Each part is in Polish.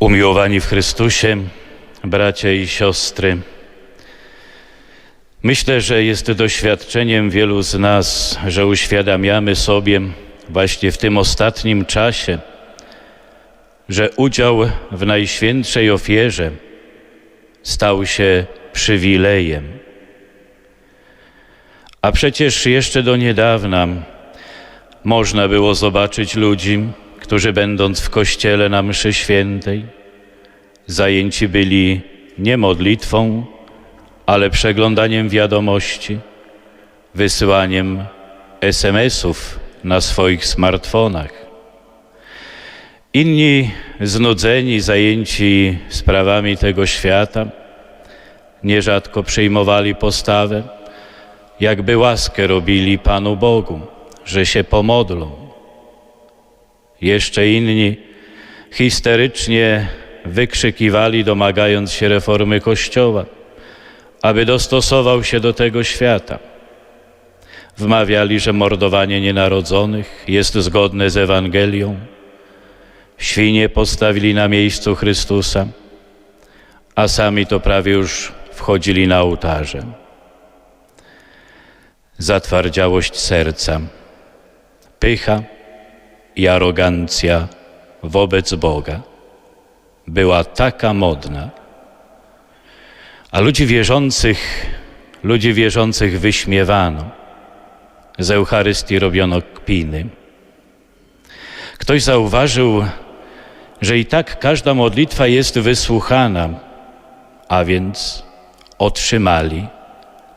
Umiłowani w Chrystusie, bracia i siostry, myślę, że jest doświadczeniem wielu z nas, że uświadamiamy sobie właśnie w tym ostatnim czasie, że udział w Najświętszej ofierze stał się przywilejem. A przecież jeszcze do niedawna można było zobaczyć ludzi, którzy będąc w kościele na mszy świętej, zajęci byli nie modlitwą, ale przeglądaniem wiadomości, wysyłaniem SMS-ów na swoich smartfonach. Inni znudzeni, zajęci sprawami tego świata, nierzadko przyjmowali postawę, jakby łaskę robili Panu Bogu, że się pomodlą. Jeszcze inni histerycznie wykrzykiwali, domagając się reformy Kościoła, aby dostosował się do tego świata. Wmawiali, że mordowanie nienarodzonych jest zgodne z Ewangelią. Świnie postawili na miejscu Chrystusa, a sami to prawie już wchodzili na ołtarze. Zatwardziałość serca, pycha i arogancja wobec Boga była taka modna, a ludzi wierzących, ludzi wierzących wyśmiewano. Z Eucharystii robiono kpiny. Ktoś zauważył, że i tak każda modlitwa jest wysłuchana, a więc otrzymali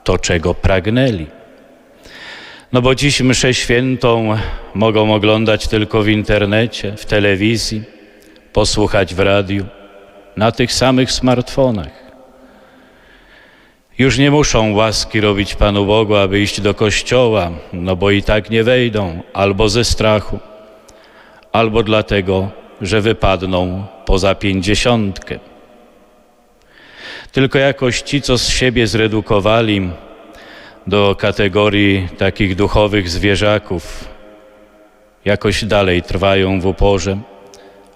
to, czego pragnęli. No bo dziś mszę świętą mogą oglądać tylko w internecie, w telewizji, posłuchać w radiu, na tych samych smartfonach. Już nie muszą łaski robić Panu Bogu, aby iść do kościoła, no bo i tak nie wejdą, albo ze strachu, albo dlatego, że wypadną poza pięćdziesiątkę. Tylko jakoś ci, co z siebie zredukowali do kategorii takich duchowych zwierzaków, jakoś dalej trwają w uporze,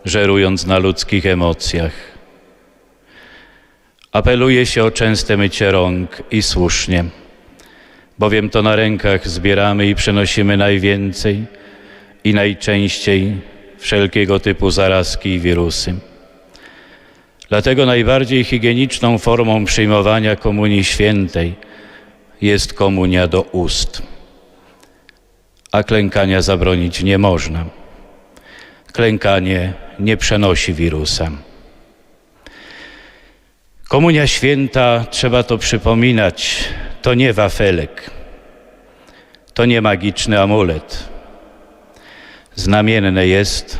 żerując na ludzkich emocjach. Apeluje się o częste mycie rąk i słusznie, bowiem to na rękach zbieramy i przenosimy najwięcej i najczęściej wszelkiego typu zarazki i wirusy. Dlatego najbardziej higieniczną formą przyjmowania Komunii Świętej jest komunia do ust, a klękania zabronić nie można. Klękanie nie przenosi wirusa. Komunia Święta, trzeba to przypominać, to nie wafelek, to nie magiczny amulet. Znamienne jest,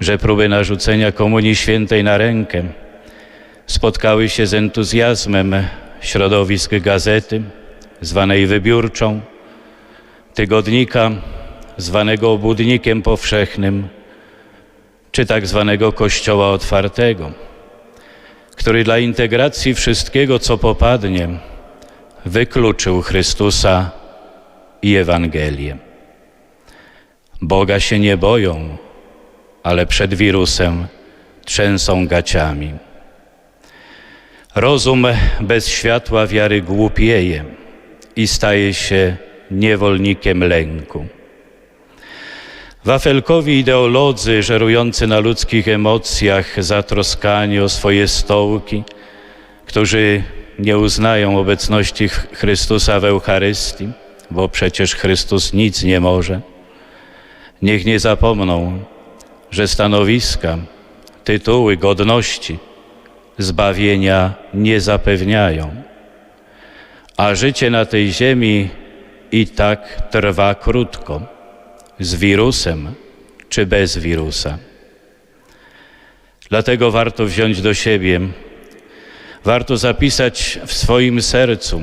że próby narzucenia Komunii Świętej na rękę spotkały się z entuzjazmem środowisk gazety, zwanej wybiórczą, tygodnika, zwanego obudnikiem powszechnym, czy tak zwanego Kościoła Otwartego, który dla integracji wszystkiego, co popadnie, wykluczył Chrystusa i Ewangelię. Boga się nie boją, ale przed wirusem trzęsą gaciami. Rozum bez światła wiary głupieje i staje się niewolnikiem lęku. Wafelkowi ideolodzy żerujący na ludzkich emocjach, zatroskani o swoje stołki, którzy nie uznają obecności Chrystusa w Eucharystii, bo przecież Chrystus nic nie może. Niech nie zapomną, że stanowiska, tytuły, godności zbawienia nie zapewniają, a życie na tej ziemi i tak trwa krótko, z wirusem czy bez wirusa. Dlatego warto wziąć do siebie, warto zapisać w swoim sercu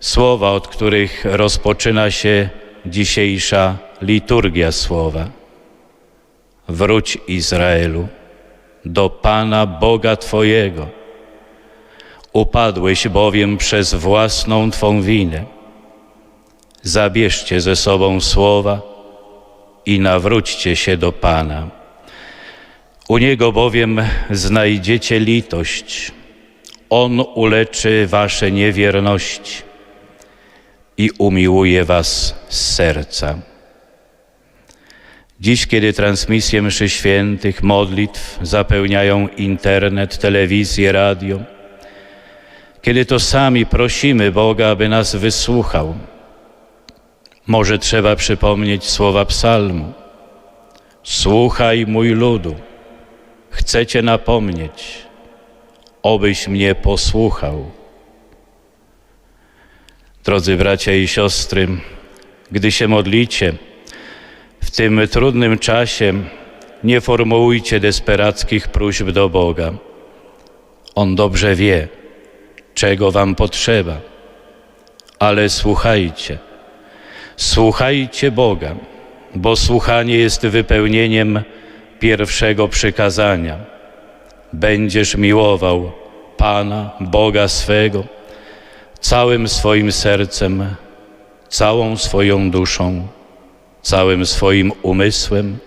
słowa, od których rozpoczyna się dzisiejsza liturgia słowa. Wróć Izraelu do Pana Boga Twojego. Upadłeś bowiem przez własną Twą winę. Zabierzcie ze sobą słowa i nawróćcie się do Pana. U Niego bowiem znajdziecie litość. On uleczy wasze niewierności i umiłuje was z serca. Dziś, kiedy transmisje mszy świętych, modlitw zapełniają internet, telewizję, radio, kiedy to sami prosimy Boga, aby nas wysłuchał, może trzeba przypomnieć słowa psalmu. Słuchaj, mój ludu, chcę Cię napomnieć, obyś mnie posłuchał. Drodzy bracia i siostry, gdy się modlicie, w tym trudnym czasie nie formułujcie desperackich próśb do Boga. On dobrze wie, czego Wam potrzeba, ale słuchajcie. Słuchajcie Boga, bo słuchanie jest wypełnieniem pierwszego przykazania. Będziesz miłował Pana, Boga swego, całym swoim sercem, całą swoją duszą, całym swoim umysłem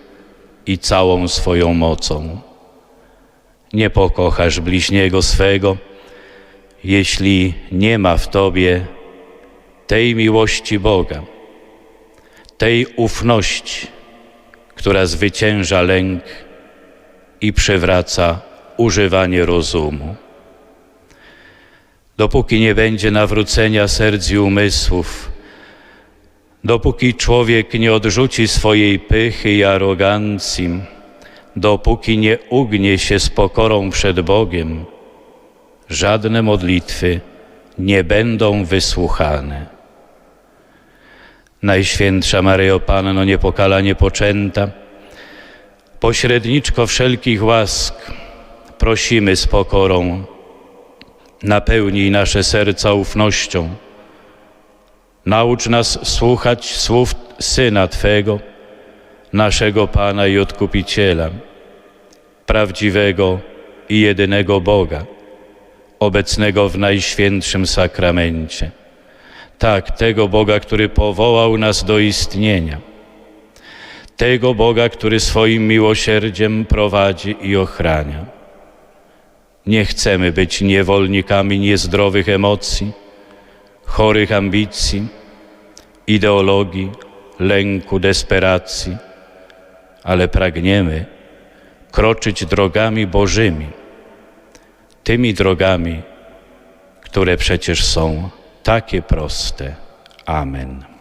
i całą swoją mocą. Nie pokochasz bliźniego swego, jeśli nie ma w tobie tej miłości Boga, tej ufności, która zwycięża lęk i przywraca używanie rozumu. Dopóki nie będzie nawrócenia serc i umysłów, dopóki człowiek nie odrzuci swojej pychy i arogancji, dopóki nie ugnie się z pokorą przed Bogiem, żadne modlitwy nie będą wysłuchane. Najświętsza Maryjo Panno niepokalanie poczęta, pośredniczko wszelkich łask, prosimy z pokorą, napełnij nasze serca ufnością. Naucz nas słuchać słów Syna Twego, naszego Pana i Odkupiciela, prawdziwego i jedynego Boga, obecnego w Najświętszym Sakramencie. Tak, tego Boga, który powołał nas do istnienia. Tego Boga, który swoim miłosierdziem prowadzi i ochrania. Nie chcemy być niewolnikami niezdrowych emocji, chorych ambicji, ideologii, lęku, desperacji, ale pragniemy kroczyć drogami Bożymi, tymi drogami, które przecież są takie proste. Amen.